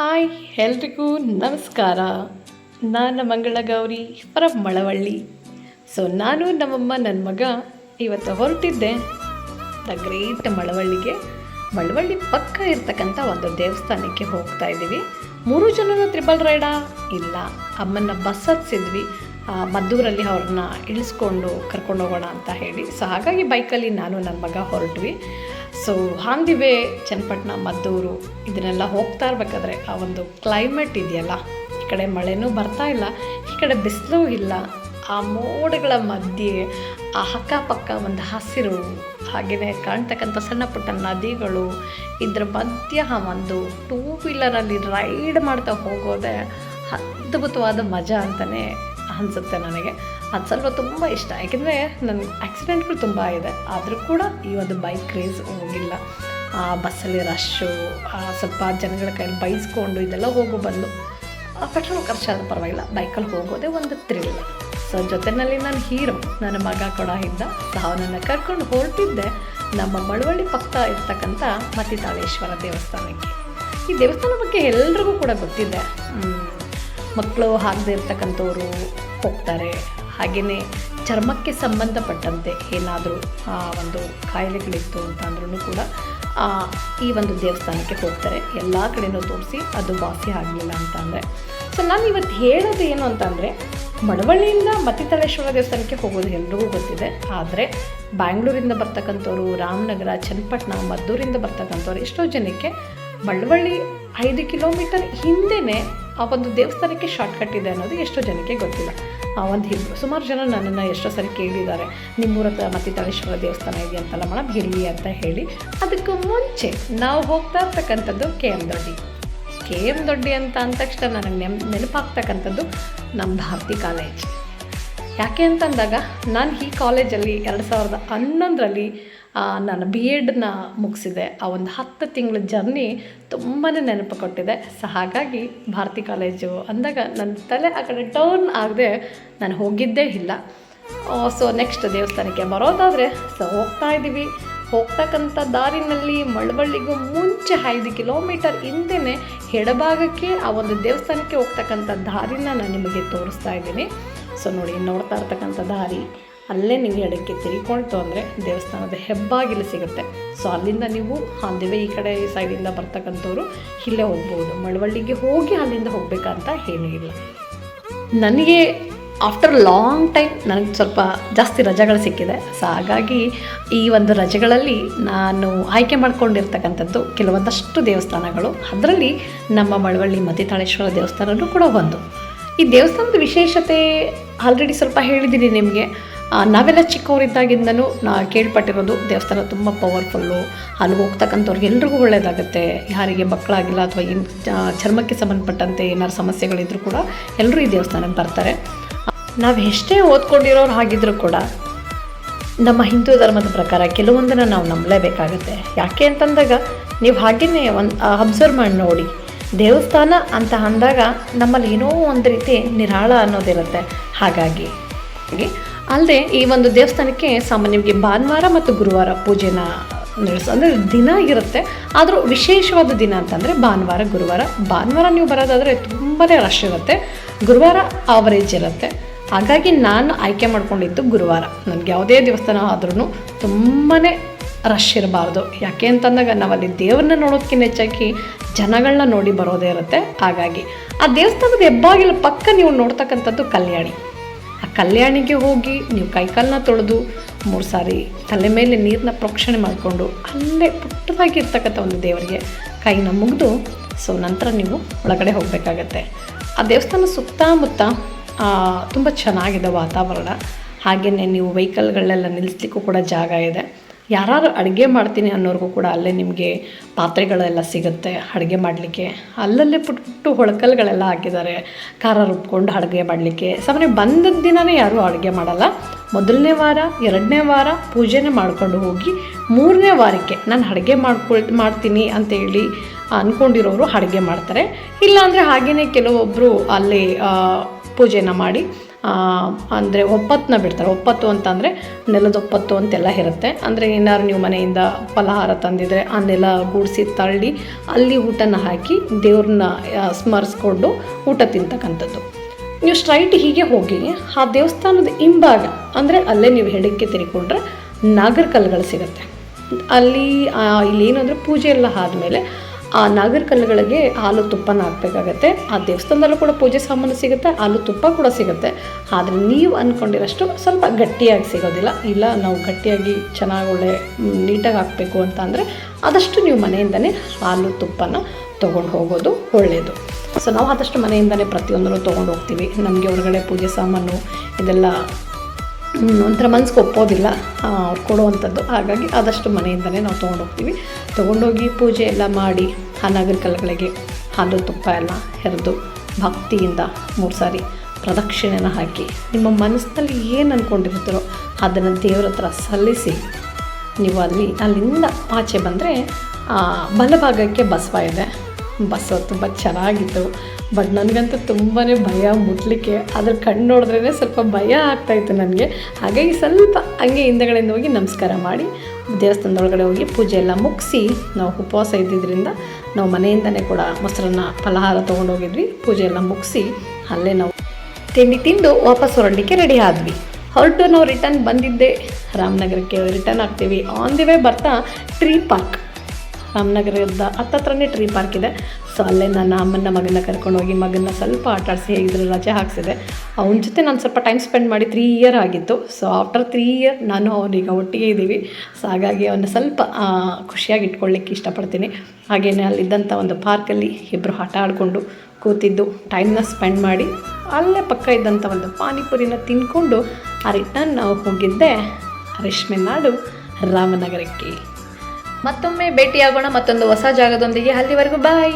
Hi ಎಲ್ರಿಗೂ ನಮಸ್ಕಾರ. ನಾನು ಮಂಗಳ ಗೌರಿ ಫ್ರಮ್ ಮಳವಳ್ಳಿ ಸೊ ನಾನು ನಮ್ಮಮ್ಮ ನನ್ನ ಮಗ ಇವತ್ತು ಹೊರಟಿದ್ದೆ. ದ ಗ್ರೇಟ್ ಮಳವಳ್ಳಿಗೆ. ಮಳವಳ್ಳಿ ಪಕ್ಕ ಇರ್ತಕ್ಕಂಥ ಒಂದು ದೇವಸ್ಥಾನಕ್ಕೆ ಹೋಗ್ತಾ ಇದ್ದೀವಿ. ಮೂರು ಜನರು ತ್ರಿಬಲ್ ರೈಡಾ? ಇಲ್ಲ. ಅಮ್ಮನ ಬಸ್ ಹತ್ಸಿದ್ವಿ ಮದ್ದೂರಲ್ಲಿ ಅವ್ರನ್ನ ಇಳಿಸ್ಕೊಂಡು ಕರ್ಕೊಂಡು ಹೋಗೋಣ ಅಂತ ಹೇಳಿ. ಸೊ ಹಾಗಾಗಿ ಬೈಕಲ್ಲಿ ನಾನು ನನ್ನ ಮಗ ಹೊರಟ್ವಿ. ಸೊ ಹಾಂದಿವೆ ಚನ್ನಪಟ್ಟಣ ಮದ್ದೂರು ಇದನ್ನೆಲ್ಲ ಹೋಗ್ತಾ ಇರ್ಬೇಕಾದ್ರೆ ಆ ಒಂದು ಕ್ಲೈಮೇಟ್ ಇದೆಯಲ್ಲ, ಈ ಕಡೆ ಮಳೆನೂ ಬರ್ತಾ ಇಲ್ಲ, ಈ ಕಡೆ ಬಿಸಿಲು ಇಲ್ಲ, ಆ ಮೋಡಗಳ ಮಧ್ಯೆ, ಆ ಅಕ್ಕಪಕ್ಕ ಒಂದು ಹಸಿರು ಹಾಗೆಯೇ ಕಾಣ್ತಕ್ಕಂಥ ಸಣ್ಣ ಪುಟ್ಟ ನದಿಗಳು, ಇದ್ರ ಮಧ್ಯ ಒಂದು ಟೂ ವೀಲರಲ್ಲಿ ರೈಡ್ ಮಾಡ್ತಾ ಹೋಗೋದೇ ಅದ್ಭುತವಾದ ಮಜಾ ಅಂತಲೇ ಅನಿಸುತ್ತೆ ನನಗೆ. ಅದು ಸ್ವಲ್ಪ ತುಂಬ ಇಷ್ಟ. ಯಾಕೆಂದರೆ ನನಗೆ ಆ್ಯಕ್ಸಿಡೆಂಟ್ಗಳು ತುಂಬ ಇದೆ. ಆದರೂ ಕೂಡ ಈ ಒಂದು ಬೈಕ್ ಕ್ರೇಜ್ ಹೋಗಿಲ್ಲ. ಆ ಬಸ್ಸಲ್ಲಿ ರಶ್ಶು ಸ್ವಲ್ಪ ಜನಗಳ ಕೈಯಲ್ಲಿ ಬೈಸ್ಕೊಂಡು ಇದೆಲ್ಲ ಹೋಗೋ ಆ ಪೆಟ್ರೋಲ್ ಖರ್ಚಾದ ಪರವಾಗಿಲ್ಲ. ಬೈಕಲ್ಲಿ ಹೋಗೋದೇ ಒಂದು ಥ್ರಿಲ್ ಸೊ ಜೊತೆಯಲ್ಲಿ ನಾನು ಹೀರೋ ನನ್ನ ಮಗ ಕೊಡ ಇದ್ದ. ಅವನನ್ನು ಕರ್ಕೊಂಡು ಹೊರಟಿದ್ದೆ. ನಮ್ಮ ಮಳವಳ್ಳಿ ಪಕ್ಕ ಇರ್ತಕ್ಕಂಥ ಮತಿತಾಳೇಶ್ವರ ದೇವಸ್ಥಾನಕ್ಕೆ. ಈ ದೇವಸ್ಥಾನ ಬಗ್ಗೆ ಎಲ್ರಿಗೂ ಕೂಡ ಗೊತ್ತಿದೆ. ಮಕ್ಕಳು ಹಾಕದೇ ಇರ್ತಕ್ಕಂಥವ್ರು ಹೋಗ್ತಾರೆ. ಹಾಗೆಯೇ ಚರ್ಮಕ್ಕೆ ಸಂಬಂಧಪಟ್ಟಂತೆ ಏನಾದರೂ, ಆ, ಒಂದು ಕಾಯಿಲೆಗಳಿತ್ತು ಅಂತ ಅಂದ್ರೂ ಕೂಡ ಈ ಒಂದು ದೇವಸ್ಥಾನಕ್ಕೆ ಹೋಗ್ತಾರೆ. ಎಲ್ಲ ಕಡೆಯೂ ತೋರಿಸಿ ಅದು ವಾಸಿ ಆಗಲಿಲ್ಲ ಅಂತ ಅಂದರೆ ಸೊ ನಾನು ಇವತ್ತು ಹೇಳೋದು ಏನು ಅಂತಂದರೆ, ಮಳವಳ್ಳಿಯಿಂದ ಮತ್ತಿತಲೇಶ್ವರ ದೇವಸ್ಥಾನಕ್ಕೆ ಹೋಗೋದು ಎಲ್ರಿಗೂ ಗೊತ್ತಿದೆ. ಆದರೆ, ಬ್ಯಾಂಗ್ಳೂರಿಂದ ಬರ್ತಕ್ಕಂಥವ್ರು, ರಾಮನಗರ, ಚನ್ನಪಟ್ಟಣ, ಮದ್ದೂರಿಂದ ಬರ್ತಕ್ಕಂಥವ್ರು ಎಷ್ಟೋ ಜನಕ್ಕೆ ಮಳವಳ್ಳಿ ಐದು ಕಿಲೋಮೀಟರ್ ಹಿಂದೆಯೇ ಆ ಒಂದು ದೇವಸ್ಥಾನಕ್ಕೆ ಶಾರ್ಟ್ಕಟ್ ಇದೆ ಅನ್ನೋದು ಎಷ್ಟೋ ಜನಕ್ಕೆ ಗೊತ್ತಿಲ್ಲ. ಒಂದು ಸುಮಾರು ಜನ ನನ್ನನ್ನು ಎಷ್ಟೋ ಸರಿ ಕೇಳಿದ್ದಾರೆ. ನಿಮ್ಮೂರ ಹತ್ರ ಮತ್ತಿತಾಳೇಶ್ವರ ದೇವಸ್ಥಾನ ಇದೆಯಂತಲ್ಲ ಮೇಡಮ್ ಎಲ್ಲಿ ಅಂತ ಹೇಳಿ. ಅದಕ್ಕೂ ಮುಂಚೆ ನಾವು ಹೋಗ್ತಾ ಇರ್ತಕ್ಕಂಥದ್ದು K M Doddi. K M Doddi ಅಂತ ಅಂದ ತಕ್ಷಣ ನನಗೆ ನೆಮ್, ನೆನಪಾಗ್ತಕ್ಕಂಥದ್ದು ನಮ್ಮ ಭಾರತಿ ಕಾಲೇಜ್. ಯಾಕೆ ಅಂತಂದಾಗ ನಾನು ಈ ಕಾಲೇಜಲ್ಲಿ ಎರಡು ಸಾವಿರದ ಹನ್ನೊಂದರಲ್ಲಿ ನಾನು ಬಿ ಎಡ್ನ ಮುಗಿಸಿದೆ. ಆ ಒಂದು ಹತ್ತು ತಿಂಗಳ ಜರ್ನಿ ತುಂಬಾ ನೆನಪು ಕೊಟ್ಟಿದೆ ಸೊ ಹಾಗಾಗಿ ಭಾರತಿ ಕಾಲೇಜು ಅಂದಾಗ ನನ್ನ ತಲೆ ಆ ಕಡೆ ಟರ್ನ್ ಆಗದೆ ನಾನು ಹೋಗಿದ್ದೇ ಇಲ್ಲ. ಸೊ ನೆಕ್ಸ್ಟ್ ದೇವಸ್ಥಾನಕ್ಕೆ ಬರೋದಾದರೆ ಸೊ ಹೋಗ್ತಾ ಇದ್ದೀವಿ. ಹೋಗ್ತಕ್ಕಂಥ ದಾರಿನಲ್ಲಿ ಮಳವಳ್ಳಿಗೂ ಮುಂಚೆ ಐದು ಕಿಲೋಮೀಟರ್ ಹಿಂದೆನೇ ಎಡಭಾಗಕ್ಕೆ ಆ ಒಂದು ದೇವಸ್ಥಾನಕ್ಕೆ ಹೋಗ್ತಕ್ಕಂಥ ದಾರಿನ ನಾನು ನಿಮಗೆ ತೋರಿಸ್ತಾ ಇದ್ದೀನಿ. ಸೊ ನೋಡಿ, ನೋಡ್ತಾ ಇರ್ತಕ್ಕಂಥ ದಾರಿ. ಅಲ್ಲೇ ನಿಮಗೆ ಎಡಕ್ಕೆ ತಿರ್ಕೊಳ್ತು ಅಂದರೆ ದೇವಸ್ಥಾನದ ಹೆಬ್ಬಾಗಿಲು ಸಿಗುತ್ತೆ. ಸೊ ಅಲ್ಲಿಂದ ನೀವು ಅಲ್ಲಿವೆ ಈ ಕಡೆ ಸೈಡಿಂದ ಬರ್ತಕ್ಕಂಥವ್ರು ಇಲ್ಲೇ ಹೋಗ್ಬೋದು. ಮಳವಳ್ಳಿಗೆ ಹೋಗಿ ಅಲ್ಲಿಂದ ಹೋಗ್ಬೇಕಂತ ಏನೂ ಇಲ್ಲ. ನನಗೆ ಆಫ್ಟರ್ ಲಾಂಗ್ ಟೈಮ್ ನನಗೆ ಸ್ವಲ್ಪ ಜಾಸ್ತಿ ರಜೆಗಳು ಸಿಕ್ಕಿದೆ. ಸೊ ಹಾಗಾಗಿ ಈ ಒಂದು ರಜೆಗಳಲ್ಲಿ ನಾನು ಆಯ್ಕೆ ಮಾಡಿಕೊಂಡಿರ್ತಕ್ಕಂಥದ್ದು ಕೆಲವೊಂದಷ್ಟು ದೇವಸ್ಥಾನಗಳು. ಅದರಲ್ಲಿ ನಮ್ಮ ಮಳವಳ್ಳಿ ಮತಿತಾಳೇಶ್ವರ ದೇವಸ್ಥಾನವೂ ಕೂಡ ಒಂದು. ಈ ದೇವಸ್ಥಾನದ ವಿಶೇಷತೆ ಆಲ್ರೆಡಿ ಸ್ವಲ್ಪ ಹೇಳಿದ್ದೀನಿ ನಿಮಗೆ. ನಾವೆಲ್ಲ ಚಿಕ್ಕವರಿದ್ದಾಗಿಂದಲೂ ನಾ ಕೇಳ್ಪಟ್ಟಿರೋದು ದೇವಸ್ಥಾನ ತುಂಬ ಪವರ್ಫುಲ್ಲು, ಅಲ್ಲಿ ಹೋಗ್ತಕ್ಕಂಥವ್ರಿಗೆ ಎಲ್ರಿಗೂ ಒಳ್ಳೆಯದಾಗುತ್ತೆ ಯಾರಿಗೆ ಮಕ್ಕಳಾಗಿಲ್ಲ ಅಥವಾ ಏನು ಚರ್ಮಕ್ಕೆ ಸಂಬಂಧಪಟ್ಟಂತೆ ಏನಾರು ಸಮಸ್ಯೆಗಳಿದ್ರೂ ಕೂಡ ಎಲ್ಲರೂ ಈ ದೇವಸ್ಥಾನಕ್ಕೆ ಬರ್ತಾರೆ. ನಾವು ಎಷ್ಟೇ ಓದ್ಕೊಂಡಿರೋರು ಆಗಿದ್ರೂ ಕೂಡ ನಮ್ಮ ಹಿಂದೂ ಧರ್ಮದ ಪ್ರಕಾರ ಕೆಲವೊಂದನ್ನು ನಾವು ನಂಬಲೇಬೇಕಾಗುತ್ತೆ. ಯಾಕೆ ಅಂತಂದಾಗ ನೀವು ಹಾಗೆಯೇ ಒಂದು ಅಬ್ಸರ್ವ್ ಮಾಡಿ ನೋಡಿ. ದೇವಸ್ಥಾನ ಅಂತ ಅಂದಾಗ ನಮ್ಮಲ್ಲಿ ಏನೋ ಒಂದು ರೀತಿ ನಿರಾಳ ಅನ್ನೋದಿರುತ್ತೆ. ಹಾಗಾಗಿ ಹಾಗೆ ಅಲ್ಲದೆ ಈ ಒಂದು ದೇವಸ್ಥಾನಕ್ಕೆ ಸಾಮಾನ್ಯವಾಗಿ ಭಾನುವಾರ ಮತ್ತು ಗುರುವಾರ ಪೂಜೆನ ನಡೆಸ ಅಂದರೆ ದಿನ ಇರುತ್ತೆ. ಆದರೂ ವಿಶೇಷವಾದ ದಿನ ಅಂತಂದರೆ ಭಾನುವಾರ, ಗುರುವಾರ. ಭಾನುವಾರ ನೀವು ಬರೋದಾದರೆ ತುಂಬಾ ರಶ್ ಇರುತ್ತೆ. ಗುರುವಾರ ಆವರೇಜ್ ಇರುತ್ತೆ. ಹಾಗಾಗಿ ನಾನು ಆಯ್ಕೆ ಮಾಡ್ಕೊಂಡಿದ್ದು ಗುರುವಾರ. ನನಗೆ ಯಾವುದೇ ದೇವಸ್ಥಾನ ಆದ್ರೂ ತುಂಬಾ ರಶ್ ಇರಬಾರ್ದು. ಯಾಕೆ ಅಂತಂದಾಗ ನಾವಲ್ಲಿ ದೇವ್ರನ್ನ ನೋಡೋದಕ್ಕಿಂತ ಹೆಚ್ಚಾಗಿ ಜನಗಳನ್ನ ನೋಡಿ ಬರೋದೇ ಇರುತ್ತೆ. ಹಾಗಾಗಿ ಆ ದೇವಸ್ಥಾನದ ಹೆಬ್ಬಾಗಿಲ ಪಕ್ಕ ನೀವು ನೋಡ್ತಕ್ಕಂಥದ್ದು ಕಲ್ಯಾಣಿ. ಆ ಕಲ್ಯಾಣಿಗೆ ಹೋಗಿ ನೀವು ಕೈಕಾಲನ್ನ ತೊಳೆದು ಮೂರು ಸಾರಿ ತಲೆ ಮೇಲೆ ನೀರನ್ನ ಪ್ರೋಕ್ಷಣೆ ಮಾಡಿಕೊಂಡು ಅಲ್ಲೇ ಪುಟ್ಟದಾಗಿ ಇರ್ತಕ್ಕಂಥ ಒಂದು ದೇವರಿಗೆ ಕೈನ ಮುಗಿದು ಸೊ ನಂತರ ನೀವು ಒಳಗಡೆ ಹೋಗಬೇಕಾಗತ್ತೆ. ಆ ದೇವಸ್ಥಾನ ಸುತ್ತಮುತ್ತ ತುಂಬ ಚೆನ್ನಾಗಿದೆ ವಾತಾವರಣ. ಹಾಗೆಯೇ ನೀವು ವೆಹಿಕಲ್ಗಳೆಲ್ಲ ನಿಲ್ಲಿಸ್ಲಿಕ್ಕೂ ಕೂಡ ಜಾಗ ಇದೆ. ಯಾರು ಅಡುಗೆ ಮಾಡ್ತೀನಿ ಅನ್ನೋರಿಗೂ ಕೂಡ ಅಲ್ಲೇ ನಿಮಗೆ ಪಾತ್ರೆಗಳೆಲ್ಲ ಸಿಗುತ್ತೆ ಅಡುಗೆ ಮಾಡಲಿಕ್ಕೆ. ಅಲ್ಲಲ್ಲೇ ಪುಟ್ಟ ಹೊಳಕಲ್ಗಳೆಲ್ಲ ಹಾಕಿದ್ದಾರೆ. ಖಾರ ರುಬ್ಕೊಂಡು ಅಡುಗೆ ಮಾಡಲಿಕ್ಕೆ. ಸಾಮಾನ್ಯ ಬಂದ ದಿನವೇ ಯಾರೂ ಅಡುಗೆ ಮಾಡಲ್ಲ. ಮೊದಲನೇ ವಾರ, ಎರಡನೇ ವಾರ ಪೂಜೆನೇ ಮಾಡ್ಕೊಂಡು ಹೋಗಿ ಮೂರನೇ ವಾರಕ್ಕೆ ನಾನು ಅಡುಗೆ ಮಾಡ್ಕೊಳ್ ಮಾಡ್ತೀನಿ ಅಂತೇಳಿ ಅಂದ್ಕೊಂಡಿರೋರು ಅಡುಗೆ ಮಾಡ್ತಾರೆ. ಇಲ್ಲಾಂದರೆ ಹಾಗೆಯೇ ಕೆಲವೊಬ್ಬರು ಅಲ್ಲಿ ಪೂಜೆನ ಮಾಡಿ ಅಂದರೆ ಒಪ್ಪತ್ತನ್ನ ಬಿಡ್ತಾರೆ. ಒಪ್ಪತ್ತು ಅಂತಂದರೆ ನೆಲದ ಒಪ್ಪತ್ತು ಅಂತೆಲ್ಲ ಇರುತ್ತೆ. ಅಂದರೆ ಏನಾದ್ರು ನೀವು ಮನೆಯಿಂದ ಫಲಹಾರ ತಂದಿದ್ರೆ ನೆಲ ಗೂಡಿಸಿ ತಳ್ಳಿ ಅಲ್ಲಿ ಊಟನ ಹಾಕಿ ದೇವ್ರನ್ನ ಸ್ಮರಿಸ್ಕೊಂಡು ಊಟ ತಿಂತಕ್ಕಂಥದ್ದು. ನೀವು ಸ್ಟ್ರೈಟ್ ಹೀಗೆ ಹೋಗಿ ಆ ದೇವಸ್ಥಾನದ ಹಿಂಭಾಗ, ಅಂದರೆ ಅಲ್ಲೇ ನೀವು ಹೆಡಕ್ಕೆ ತಿರ್ಕೊಂಡ್ರೆ ನಾಗರ ಕಲ್ಲುಗಳು ಸಿಗುತ್ತೆ. ಅಲ್ಲಿ ಇಲ್ಲಿ ಏನಂದರೆ ಪೂಜೆ ಎಲ್ಲ ಆದಮೇಲೆ ಆ ನಾಗರ ಕಲ್ಲುಗಳಿಗೆ ಹಾಲು ತುಪ್ಪನ ಹಾಕಬೇಕಾಗತ್ತೆ. ಆ ದೇವಸ್ಥಾನದಲ್ಲೂ ಕೂಡ ಪೂಜೆ ಸಾಮಾನು ಸಿಗುತ್ತೆ, ಹಾಲು ತುಪ್ಪ ಕೂಡ ಸಿಗುತ್ತೆ. ಆದರೆ ನೀವು ಅಂದ್ಕೊಂಡಿರೋಷ್ಟು ಸ್ವಲ್ಪ ಗಟ್ಟಿಯಾಗಿ ಸಿಗೋದಿಲ್ಲ. ಇಲ್ಲ, ನಾವು ಗಟ್ಟಿಯಾಗಿ ಚೆನ್ನಾಗಿ ಒಳ್ಳೆ ನೀಟಾಗಿ ಹಾಕಬೇಕು ಅಂತ ಅಂದರೆ ಆದಷ್ಟು ನೀವು ಮನೆಯಿಂದನೇ ಹಾಲು ತುಪ್ಪನ ತೊಗೊಂಡು ಹೋಗೋದು ಒಳ್ಳೆಯದು ಸೊ ನಾವು ಆದಷ್ಟು ಮನೆಯಿಂದನೇ ಪ್ರತಿಯೊಂದನ್ನು ತೊಗೊಂಡು ಹೋಗ್ತೀವಿ. ನಮಗೆ ಹೊರಗಡೆ ಪೂಜೆ ಸಾಮಾನು ಇದೆಲ್ಲ ಒಂಥರ ಮನ್ಸಿಗೆ ಒಪ್ಪೋದಿಲ್ಲ ಕೊಡುವಂಥದ್ದು. ಹಾಗಾಗಿ ಆದಷ್ಟು ಮನೆಯಿಂದಲೇ ನಾವು ತೊಗೊಂಡೋಗ್ತೀವಿ. ತೊಗೊಂಡೋಗಿ ಪೂಜೆ ಎಲ್ಲ ಮಾಡಿ ಆ ನಾಗರಿಕಲ್ಗಳಿಗೆ ಹಾಲು, ತುಪ್ಪ ಎಲ್ಲ ಹೆರೆದು ಭಕ್ತಿಯಿಂದ ಮೂರು ಸಾರಿ ಪ್ರದಕ್ಷಿಣೆನ ಹಾಕಿ, ನಿಮ್ಮ ಮನಸ್ಸಿನಲ್ಲಿ ಏನು ಅಂದ್ಕೊಂಡಿರ್ತೀರೋ ಅದನ್ನು ದೇವ್ರ ಹತ್ರ ಸಲ್ಲಿಸಿ, ನೀವು ಅಲ್ಲಿ, ಅಲ್ಲಿಂದ ಆಚೆ ಬಂದರೆ ಬಲಭಾಗಕ್ಕೆ ಬಸವ ಇದೆ. ಬಸವ ತುಂಬ ಚೆನ್ನಾಗಿತ್ತು. ಬಟ್ ನನಗಂತೂ ತುಂಬಾ ಭಯ ಮುಟ್ಲಿಕ್ಕೆ. ಅದ್ರ ಕಣ್ಣು ನೋಡಿದ್ರೇ ಸ್ವಲ್ಪ ಭಯ ಆಗ್ತಾಯಿತ್ತು ನನಗೆ. ಹಾಗಾಗಿ ಸ್ವಲ್ಪ ಹಂಗೆ ಹಿಂದೆಗಳಿಂದ ಹೋಗಿ ನಮಸ್ಕಾರ ಮಾಡಿ, ದೇವಸ್ಥಾನದೊಳಗಡೆ ಹೋಗಿ ಪೂಜೆ ಎಲ್ಲ ಮುಗಿಸಿ ನಾವು ಉಪವಾಸ ಇದ್ದಿದ್ದರಿಂದ ನಾವು ಮನೆಯಿಂದನೇ ಕೂಡ ಮೊಸರನ್ನ, ಫಲಹಾರ ತೊಗೊಂಡೋಗಿದ್ವಿ ಪೂಜೆ ಎಲ್ಲ ಮುಗಿಸಿ ಅಲ್ಲೇ ನಾವು ತಿಂಡಿ ತಿಂದು ವಾಪಸ್ ಹೊರಡಲಿಕ್ಕೆ ರೆಡಿ ಆದ್ವಿ. ಹೊರಟು ನಾವು ರಿಟರ್ನ್ ಬಂದಿದ್ದೆ. ರಾಮನಗರಕ್ಕೆ ರಿಟರ್ನ್ ಆಗ್ತೀವಿ. ಆನ್ ದಿ ವೇ ಬರ್ತಾ ಟ್ರೀ ಪಾರ್ಕ್ ರಾಮನಗರದ ಹತ್ತತ್ರನೇ ಟ್ರೀ ಪಾರ್ಕ್ ಇದೆ. ಸೊ ಅಲ್ಲೇ ನನ್ನ ಅಮ್ಮನ ಮಗನ ಕರ್ಕೊಂಡು ಹೋಗಿ ಮಗನ ಸ್ವಲ್ಪ ಆಟ ಆಡಿಸಿ ಹೇಗಿದ್ರು ರಜೆ ಹಾಕ್ಸಿದೆ. ಅವನ ಜೊತೆ ನಾನು ಸ್ವಲ್ಪ ಟೈಮ್ ಸ್ಪೆಂಡ್ ಮಾಡಿ ತ್ರೀ ಇಯರ್ ಆಗಿತ್ತು. ಸೊ ಆಫ್ಟರ್ ತ್ರೀ ಇಯರ್ ನಾನು ಅವನೀಗ ಒಟ್ಟಿಗೆ ಇದ್ದೀವಿ. ಸೊ ಹಾಗಾಗಿ ಅವನ್ನ ಸ್ವಲ್ಪ ಖುಷಿಯಾಗಿ ಇಟ್ಕೊಳ್ಳಿಕ್ಕೆ ಇಷ್ಟಪಡ್ತೀನಿ. ಹಾಗೆಯೇ ಅಲ್ಲಿದ್ದಂಥ ಒಂದು ಪಾರ್ಕಲ್ಲಿ ಇಬ್ಬರು ಆಟ ಆಡಿಕೊಂಡು ಕೂತಿದ್ದು. ಟೈಮ್ನ ಸ್ಪೆಂಡ್ ಮಾಡಿ ಅಲ್ಲೇ ಪಕ್ಕ ಇದ್ದಂಥ ಒಂದು ಪಾನಿಪುರಿನ ತಿಂದ್ಕೊಂಡು ಆ ರಿಟರ್ನ್ ನಾವು ಹೋಗಿದ್ದೆ. ರೇಷ್ಮೆ ನಾಡು ರಾಮನಗರಕ್ಕೆ. ಮತ್ತೊಮ್ಮೆ ಭೇಟಿಯಾಗೋಣ ಮತ್ತೊಂದು ಹೊಸ ಜಾಗದೊಂದಿಗೆ. ಅಲ್ಲಿವರೆಗೂ ಬಾಯ್